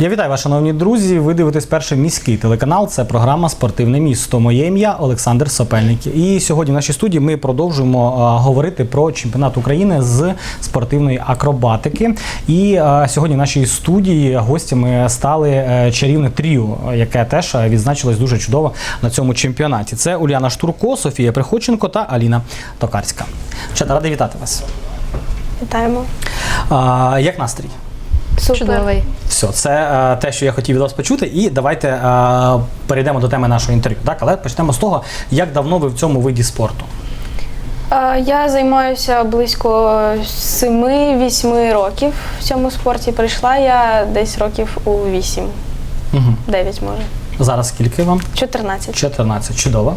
Я вітаю вас, шановні друзі. Ви дивитесь перший міський телеканал. Це програма Спортивне місто. Моє ім'я Олександр Сопельник. І сьогодні в нашій студії ми продовжуємо а, говорити про чемпіонат України з спортивної акробатики. І а, сьогодні в нашій студії гостями стали е, чарівне тріо, яке теж е, відзначилось дуже чудово на цьому чемпіонаті. Це Уляна Штурко, Софія Приходченко та Аліна Токарська. Чата, радий вітати вас. Вітаємо. А, як настрій? Супер. Чудовий. Все, це е, те, що я хотів від вас почути, і давайте е, перейдемо до теми нашого інтерв'ю. Так, але почнемо з того, як давно ви в цьому виді спорту. Е, Я займаюся близько 7-8 років в цьому спорті. Прийшла я десь років у 8, Угу. 9 може. Зараз скільки вам? 14. 14. Чудово.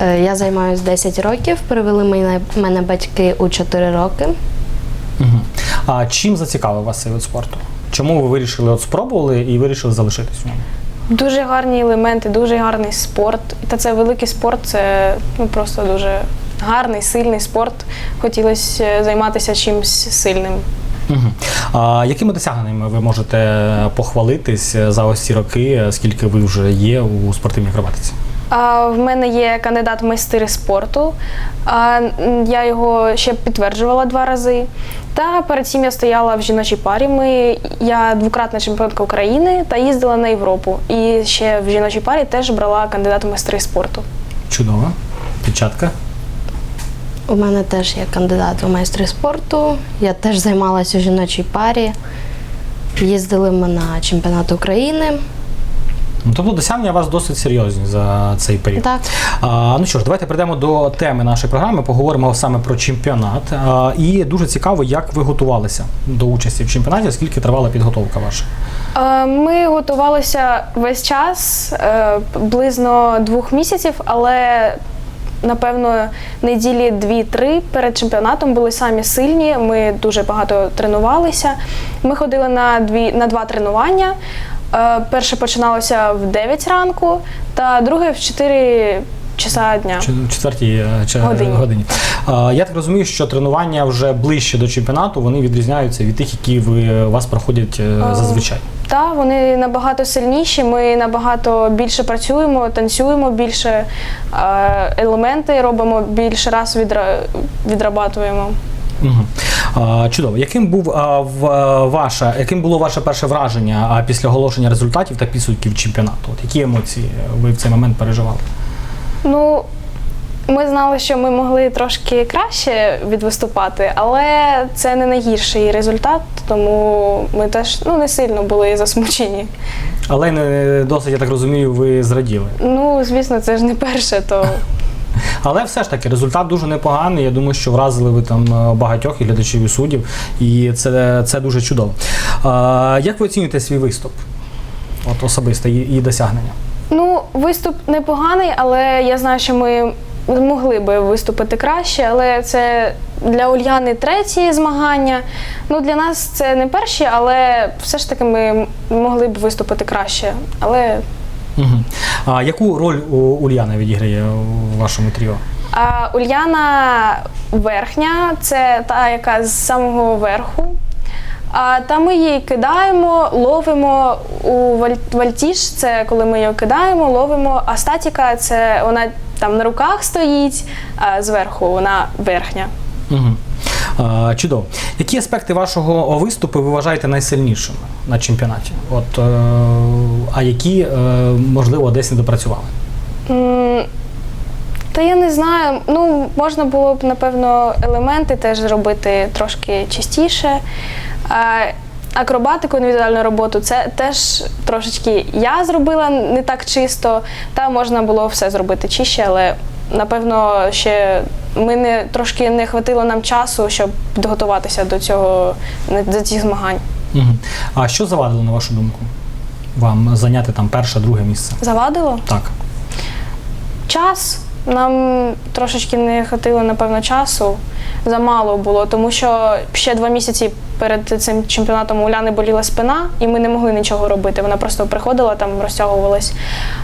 Е, Я займаюся 10 років. Привели мене, мене батьки у 4 роки. А чим зацікавив вас цей вид спорту? Чому ви вирішили от спробували і вирішили залишитись в ньому? Дуже гарні елементи, дуже гарний спорт. Та це великий спорт, це ну, просто дуже гарний, сильний спорт. Хотілося е, займатися чимось сильним. Угу. А якими досягненнями ви можете похвалитись за ось ці роки, скільки ви вже є у спортивній акробатиці? В мене є кандидат в майстри спорту. Я його ще підтверджувала два рази. Та перед цим я стояла в жіночій парі. Ми, я двократна чемпіонка України та їздила на Європу. І ще в жіночій парі теж брала кандидат в майстри спорту. Чудово. Дівчатка? У мене теж є кандидат у майстри спорту. Я теж займалася у жіночій парі. Їздили ми на чемпіонат України. Ну, тобто досягнення у вас досить серйозні за цей період. Так. А, ну що ж, давайте перейдемо до теми нашої програми. Поговоримо саме про чемпіонат. А, і дуже цікаво, як ви готувалися до участі в чемпіонаті, скільки тривала підготовка ваша. Е, Ми готувалися весь час, е, близько двох місяців, але напевно неділі дві-три перед чемпіонатом були самі сильні. Ми дуже багато тренувалися. Ми ходили на дві на два тренування. Е, Перше починалося в 9 ранку, та друге в 4 часа дня. В четвертій е, Годині. годині. Я так розумію, що тренування вже ближче до чемпіонату, вони відрізняються від тих, які ви у вас проходять е, зазвичай. Та вони набагато сильніші. Ми набагато більше працюємо, танцюємо більше, е, елементи робимо більше раз відра... відрабатуємо. Угу. Чудово. Яким був ваше, яким було ваше перше враження після оголошення результатів та підсумків чемпіонату? От які емоції ви в цей момент переживали? Ну, ми знали, що ми могли трошки краще відвиступати, але це не найгірший результат, тому ми теж ну, не сильно були засмучені. Але не досить, я так розумію, ви зраділи. Ну, звісно, це ж не перше, то Але все ж таки результат дуже непоганий. Я думаю, що вразили ви там е, багатьох і глядачів і суддів, і це, це дуже чудово. А, як ви оцінюєте свій виступ? От особисто і, досягнення? Ну, виступ непоганий, але я знаю, що ми могли би виступити краще, але це для Ульяни треті змагання. Ну, для нас це не перші, але все ж таки ми могли б виступити краще. Але Угу. А яку роль у Ульяна відіграє у вашому тріо? а Ульяна верхня, це та, яка з самого верху. А та ми її кидаємо, ловимо у вальтіж, це коли ми її кидаємо, ловимо. А статіка це вона там на руках стоїть, а зверху вона верхня. Угу. А, чудово. Які аспекти вашого виступу ви вважаєте найсильнішими на чемпіонаті? От, е, а які, е, можливо, десь не допрацювали? Та я не знаю. Ну, можна було б, напевно, елементи теж зробити трошки чистіше. А, акробатику, індивідуальну роботу, це теж трошечки я зробила не так чисто, та можна було все зробити чище, але напевно ще ми не трошки не хватило нам часу, щоб підготуватися до цього до цих змагань. Угу. А що завадило, на вашу думку, вам зайняти там перше, друге місце? Завадило? Так. Час. Нам трошечки не хватило, напевно, часу. Замало було, тому що ще два місяці перед цим чемпіонатом у Уляни боліла спина, і ми не могли нічого робити. Вона просто приходила, там розтягувалась.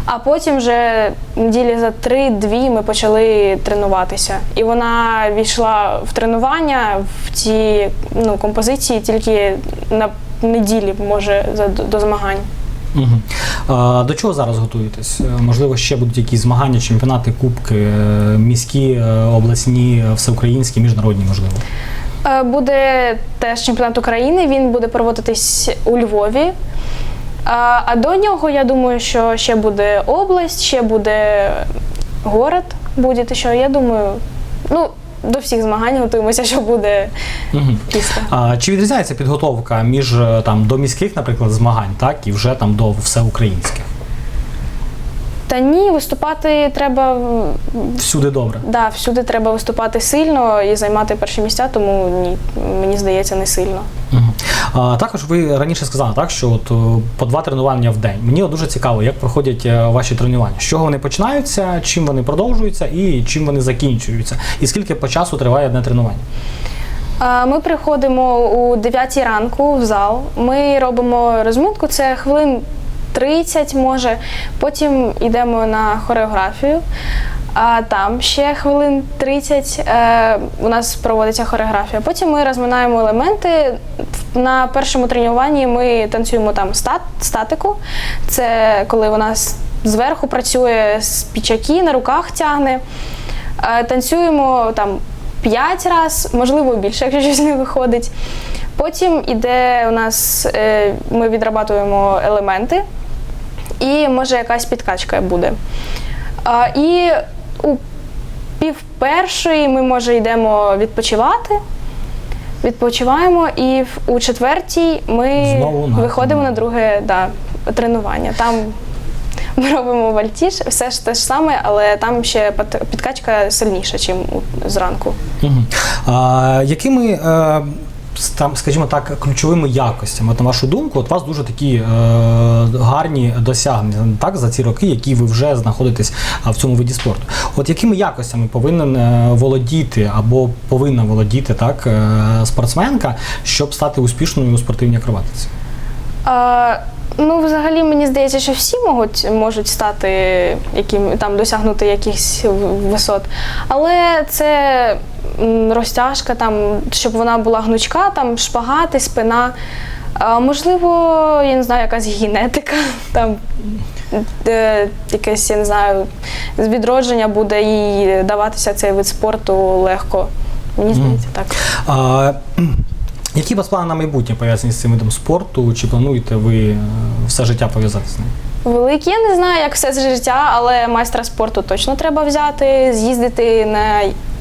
А потім вже неділі за три-дві ми почали тренуватися. І вона війшла в тренування в ці ну, композиції тільки на неділі, може, до змагань. Угу. До чого зараз готуєтесь? Е, Можливо, ще будуть якісь змагання, чемпіонати, кубки, е, міські, е, обласні, всеукраїнські, міжнародні, можливо. Буде теж чемпіонат України, він буде проводитись у Львові. А до нього, я думаю, що ще буде область, ще буде город, буде що. Я думаю, ну, до всіх змагань готуємося, що буде Угу. після. А, чи відрізняється підготовка між е, там до міських, наприклад, змагань, так і вже там до всеукраїнських? Та ні, виступати треба Всюди добре. да, всюди треба виступати сильно і займати перші місця, тому ні, мені здається, не сильно. Угу. А, також ви раніше сказали, так, що от, по два тренування в день. Мені от дуже цікаво, як проходять е, ваші тренування. З чого вони починаються, чим вони продовжуються і чим вони закінчуються. І скільки по часу триває одне тренування? Ми приходимо у 9 ранку в зал. Ми робимо розминку, це хвилин 30 може. Потім йдемо на хореографію. А там ще хвилин 30 е, у нас проводиться хореографія. Потім ми розминаємо елементи. На першому тренуванні ми танцюємо там стат, статику. Це коли у нас зверху працює з пічаки, на руках тягне. Е, Танцюємо там 5 разів, можливо більше, якщо щось не виходить. Потім іде у нас, е, ми відрабатуємо елементи, і може якась підкачка буде. А, І у пів першої ми може йдемо відпочивати. Відпочиваємо, і у четвертій ми Знову на виходимо на друге да, тренування. Там ми робимо вальтіж, все ж те ж саме, але там ще пат- підкачка сильніша, ніж зранку. Угу. А, якими, е, там, скажімо так, ключовими якостями, от, на вашу думку, от у вас дуже такі е, гарні досягнення так, за ці роки, які ви вже знаходитесь в цьому виді спорту. От якими якостями повинен е, володіти або повинна володіти так, е, спортсменка, щоб стати успішною у спортивній акробатиці? А, ну, взагалі, мені здається, що всі можуть, можуть стати яким, там, досягнути якихось висот. Але це розтяжка, там, щоб вона була гнучка, там, шпагати, спина. А, можливо, я не знаю, якась генетика, там, де якесь, я не знаю, з відродження буде їй даватися цей вид спорту легко. Мені здається, так. А, які у вас плани на майбутнє пов'язані з цим видом спорту? Чи плануєте ви е, все життя пов'язати з ним? Великі, я не знаю, як все з життя, але майстра спорту точно треба взяти, з'їздити на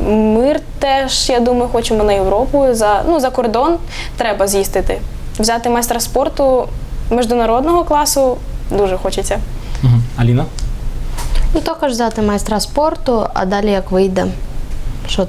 мир теж, я думаю, хочемо на Європу. За, ну, за кордон треба з'їздити. Взяти майстра спорту міжнародного класу дуже хочеться. Угу. Аліна? Ну, також взяти майстра спорту, а далі як вийде. Що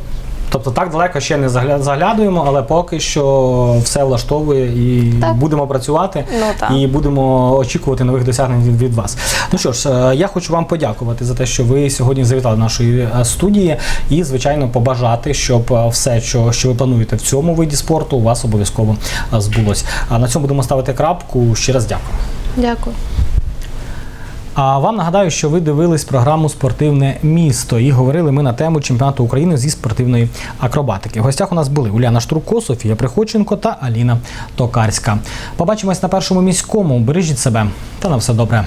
Тобто так далеко ще не загля- заглядуємо, але поки що все влаштовує і Так. будемо працювати Ну, так. і будемо очікувати нових досягнень від, вас. Ну що ж, е, я хочу вам подякувати за те, що ви сьогодні завітали до нашої е, студії, і звичайно побажати, щоб е, все, що, що ви плануєте в цьому виді спорту, у вас обов'язково збулось. А на цьому будемо ставити крапку. Ще раз дякую. дякую. А вам нагадаю, що ви дивились програму Спортивне місто і говорили ми на тему чемпіонату України зі спортивної акробатики. В гостях у нас були Уляна Штурко, Софія Приходченко та Аліна Токарська. Побачимось на першому міському. Бережіть себе та на все добре.